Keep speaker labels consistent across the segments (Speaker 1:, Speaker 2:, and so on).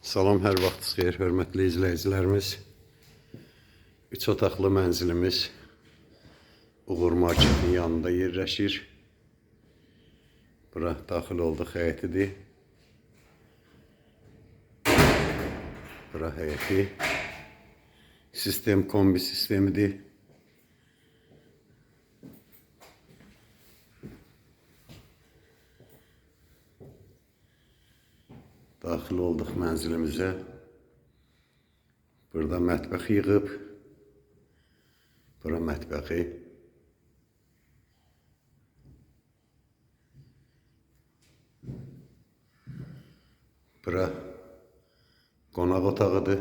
Speaker 1: Salam, hər vaxtınız xeyir, hörmətli izləyicilərimiz. Üç otaqlı mənzilimiz Uğur Marketin yanında yerləşir. Bura daxil olduq həyətidir. Bura həyəti. Sistem kombi sistemidir. Daxil olduq mənzilimizə. Burada mətbəx yığıb. Bura mətbəxi. Bura qonaq otağıdır.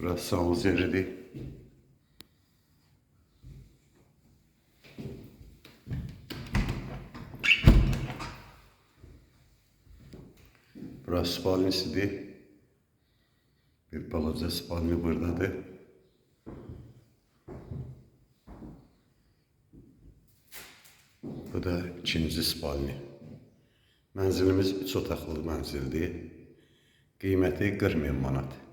Speaker 1: Burası savuz yeridir. Burası spalnisidir. Bir balaca spalni buradadır. Bu da ikinci spalni. Mənzilimiz üç otaqlı mənzildir. Qiyməti 40 min manat.